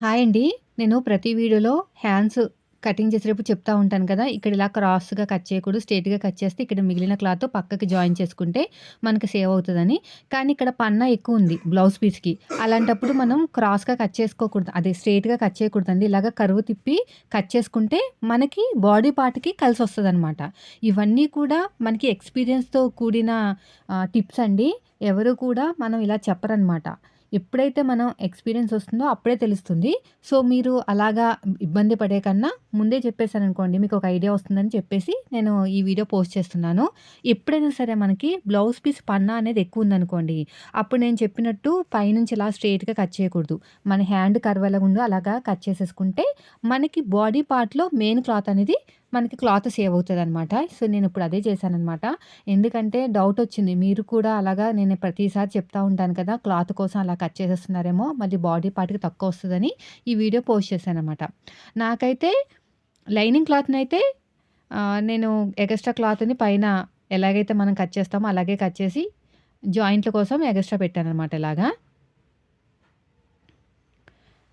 Hi అండి. నేను ప్రతి వీడియోలో హ్యాండ్స్ కటింగ్ చేసేటప్పుడు చెప్తా ఉంటాను కదా! ఇక్కడ ఇలా క్రాస్‌గా కట్ చేయకూడదు. స్ట్రెయిట్‌గా కట్ చేస్తే ఇక్కడ మిగిలిన క్లాత్ పక్కకి జాయిన్ చేసుకుంటే మనకి సేవ్ అవుతుందని కానీ ఇక్కడ పన్నా ఎక్కువుంది బ్లౌజ్ పీస్‌కి. అలాంటప్పుడు మనం క్రాస్‌గా కట్ చేసుకోకూడదు. అదే స్ట్రెయిట్‌గా కట్ చేయకూడదండి. ఇలాగ కరువు తిప్పి కట్ చేసుకుంటే మనకి బాడీ పార్ట్‌కి కలిసి వస్తుంది అనమాట ఇవన్నీ కూడా మనకి ఎక్స్‌పీరియన్స్‌తో కూడిన టిప్స్ అండి. ఎవరు కూడా మనం ఇలా చెప్పరనమాట. ఎప్పుడైతే మనం ఎక్స్‌పీరియన్స్ వస్తుందో అప్పుడే తెలుస్తుంది. సో, మీరు అలాగా ఇబ్బంది పడే కన్నా ముందే చెప్పేసాననుకోండి మీకు ఒక ఐడియా వస్తుందని చెప్పేసి నేను ఈ వీడియో పోస్ట్ చేస్తున్నాను. ఎప్పుడైనా సరే మనకి బ్లౌజ్ పీస్ పన్నా అనేది ఎక్కువ ఉందనుకోండి అప్పుడు నేను చెప్పినట్టు పైనుంచి ఇలా స్ట్రెయిట్‌గా కట్ చేయకూడదు. మన హ్యాండ్ కర్వ్ ఎలాగుండో అలాగా కట్ చేసేసుకుంటే మనకి బాడీ పార్ట్‌లో మెయిన్ క్లాత్ అనేది మనకి క్లాత్ సేవ్ అవుతదనమాట. సో, నేను ఇప్పుడు అదే చేశానమాట ఎందుకంటే డౌట్ వచ్చింది మీరు కూడా అలాగా నేను ప్రతిసారి చెప్తా ఉంటాను కదా! క్లాత్ కోసం అలా కట్ చేసేస్తున్నారేమో మళ్ళీ బాడీ పార్ట్‌కి తక్కువొస్తదని ఈ వీడియో పోస్ట్ చేశానమాట నాకైతే లైనింగ్ క్లాత్ని అయితే నేను ఎగస్ట్రా క్లాత్‌ని పైన ఎలాగైతే మనం కట్ చేస్తామో అలాగే కట్ చేసి జాయింట్ల కోసం ఎగస్ట్రా పెట్టాననమాట ఇలాగా.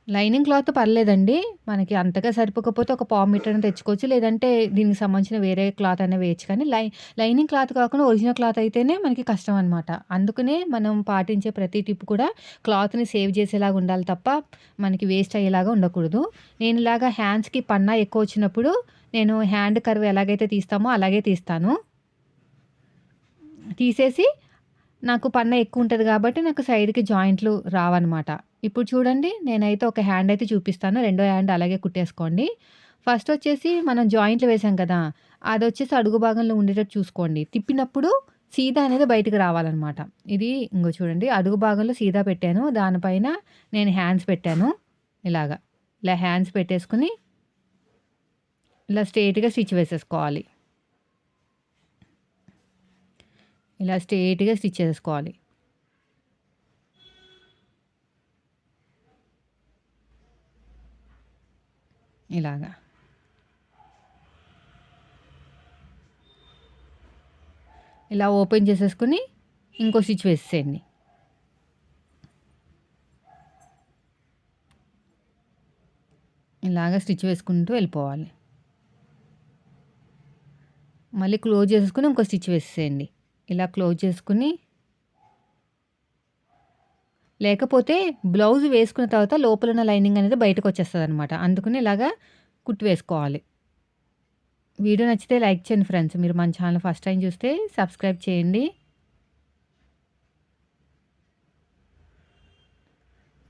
లైనింగ్ క్లాత్ పర్లేదండి. మనకి అంతగా సరిపోకపోతే ఒక పావు మీటర్ తెచ్చుకోవచ్చు. లేదంటే దీనికి సంబంధించిన వేరే క్లాత్ అయినా వేయచ్చు కానీ లై లైనింగ్ క్లాత్ కాకుండా ఒరిజినల్ క్లాత్ అయితేనే మనకి కష్టం అనమాట. అందుకనే మనం పాటించే ప్రతి టిప్ కూడా క్లాత్‌ని సేవ్ చేసేలాగా ఉండాలి తప్ప మనకి వేస్ట్ అయ్యేలాగా ఉండకూడదు. నేను ఇలాగా హ్యాండ్స్‌కి పన్నా ఎక్కువ వచ్చినప్పుడు నేను హ్యాండ్ కర్వ్ ఎలాగైతే తీస్తామో అలాగే తీస్తాను. తీసేసి నాకు పన్నా ఉంటుంది కాబట్టి నాకు సైడ్‌కి జాయింట్లు రావనమాట. ఇప్పుడు చూడండి నేనైతే ఒక హ్యాండ్ అయితే చూపిస్తాను. రెండో హ్యాండ్ అలాగే కుట్టేసుకోండి. ఫస్ట్ వచ్చేసి మనం జాయింట్లు వేసాం కదా! అది వచ్చేసి అడుగు భాగంలో ఉండేటట్టు చూసుకోండి. తిప్పినప్పుడు సీదా అనేది బయటకు రావాలనమాట. ఇది ఇంకో చూడండి అడుగు భాగంలో సీదా పెట్టాను. దానిపైన నేను హ్యాండ్స్ పెట్టాను. ఇలాగా ఇలా హ్యాండ్స్ పెట్టేసుకొని ఇలా స్ట్రేట్గా స్టిచ్ వేసేసుకోవాలి. ఇలా స్ట్రేట్గా స్టిచ్ చేసుకోవాలి ఇలాగా. ఇలా ఓపెన్ చేసేసుకొని ఇంకో స్టిచ్ వేసేయండి ఇలాగ స్టిచ్ వేసుకుంటూ వెళ్ళిపోవాలి. మళ్ళీ క్లోజ్ చేసుకుని ఇంకో స్టిచ్ వేసేయండి ఇలా క్లోజ్ చేసుకుని లేకపోతే బ్లౌజ్ వేసుకున్న తర్వాత లోపల ఉన్న లైనింగ్ అనేది బయటకొచ్చేస్తదనమాట. అందుకని ఇలాగా కుట్టు వేసుకోవాలి. వీడియో నచ్చితే లైక్ చేయండి ఫ్రెండ్స్. మీరు మన ఛానల్ ఫస్ట్ టైం చూస్తే సబ్స్క్రైబ్ చేయండి.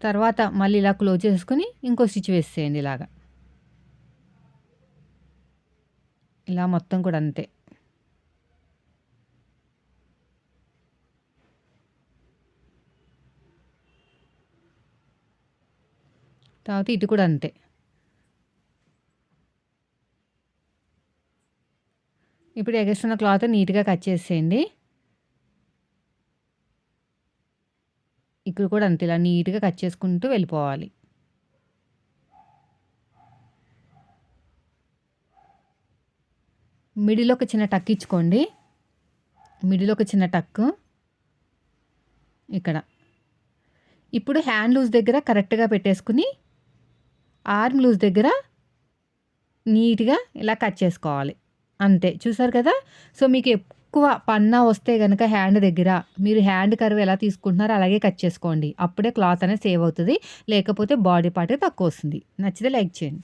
తర్వాత మళ్ళీ ఇలా క్లోజ్ చేసుకొని ఇంకో స్టిచ్ వేసేయండి ఇలాగా. ఇలా మొత్తం కూడా అంతే. తర్వాత ఇటు కూడా అంతే. ఇప్పుడు ఎగస్ట్రా క్లాత్ నీట్‌గా కట్ చేసేయండి. ఇక్కడ కూడా అంతే ఇలా నీట్‌గా కట్ చేసుకుంటూ వెళ్ళిపోవాలి. మిడిలో ఒక చిన్న టక్ ఇచ్చుకోండి. మిడిలో ఒక చిన్న టక్. ఇక్కడ. ఇప్పుడు హ్యాండ్ లూజ్ దగ్గర కరెక్ట్‌గా పెట్టేసుకొని ఆర్మ్ లూజ్ దగ్గర నీట్‌గా ఇలా కట్ చేసుకోవాలి. అంతే. చూసారు కదా! సో, మీకు ఎక్కువ పన్నా వస్తే కనుక హ్యాండ్ దగ్గర మీరు హ్యాండ్ కర్వ్ ఎలా తీసుకుంటున్నారో అలాగే కట్ చేసుకోండి. అప్పుడే క్లాత్ అనేది సేవ్ అవుతుంది లేకపోతే బాడీ పార్టీ తక్కువ వస్తుంది నచ్చితే లైక్ చేయండి.